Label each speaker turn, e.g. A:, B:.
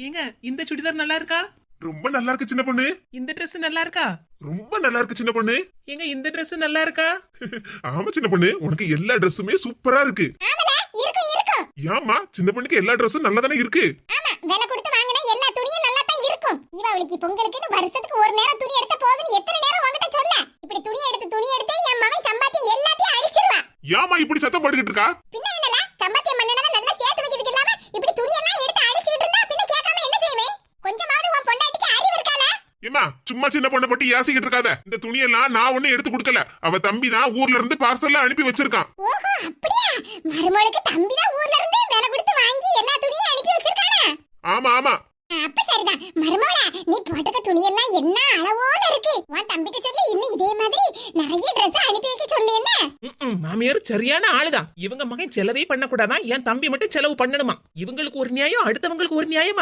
A: ஏங்க இந்த சுடிதார் நல்லா இருக்கா
B: ரொம்ப நல்லா இருக்கு சின்ன பொண்ணு.
A: இந்த Dress நல்லா இருக்கா
B: ரொம்ப நல்லா இருக்கு சின்ன பொண்ணு.
A: ஏங்க இந்த Dress நல்லா இருக்கா
B: ஆமா சின்ன பொண்ணு உனக்கு எல்லா ட்ரெஸ்ஸுமே சூப்பரா இருக்கு
C: ஆமல இருக்கும் இருக்கும்
B: ஏமா சின்ன பொண்ணுக்கு எல்லா ட்ரெஸ்ஸும் நல்லா தானே இருக்கு?
C: ஆமா விலை கொடுத்து வாங்கினா எல்லா துணியும் நல்லா தான் இருக்கும். தீபாவளிக்கு பொங்கலுக்குன்னு வருஷத்துக்கு ஒரு நேரம் துணி எடுத்த போதுன்னு எத்தனை நேரம் உன்கிட்ட சொல்ல? இப்படி துணி எடுத்து துணி எடுத்து என் மகன் சம்பாத்தி எல்லாத்தையும் அழிச்சிருவான்
B: ஏமா இப்படி சத்தம் போட்டுக்கிட்டு இருக்கா?
C: பின்ன
B: ஏமா சும்மா சின்ன பொண்ணை பத்தி ஏசிக்கிட்டு இருக்காத. இந்த துணியெல்லாம் நான் ஒண்ணும் எடுத்து கொடுக்கல. அவ தம்பி தான் ஊர்ல இருந்து பார்சல்ல அனுப்பி வச்சிருக்கான்.
C: ஓஹோ அப்படியா? மருமகளுக்கு தம்பி தான் ஊர்ல இருந்து விலை கொடுத்து வாங்கி எல்லா துணியும் அனுப்பி வச்சிருக்கானா?
B: ஆமா ஆமா.
C: அப்ப சரிதான். மருமகள நீ போட்டுக்க துணி எல்லாம் என்ன அளவோல இருக்கு? உன் தம்பிட்ட சொல்லி இன்னும் இதே மாதிரி நிறைய Dress அனுப்பி வைக்க சொல்லு என்ன?
A: ம்ம், மாமியார் சரியான ஆளுதான். இவங்க மகன் செலவே பண்ணக்கூடாதான். என் தம்பி மட்டும் செலவு பண்ணணுமா? இவங்களுக்கு ஒரு நியாயம் அடுத்தவங்களுக்கு ஒரு நியாயமா?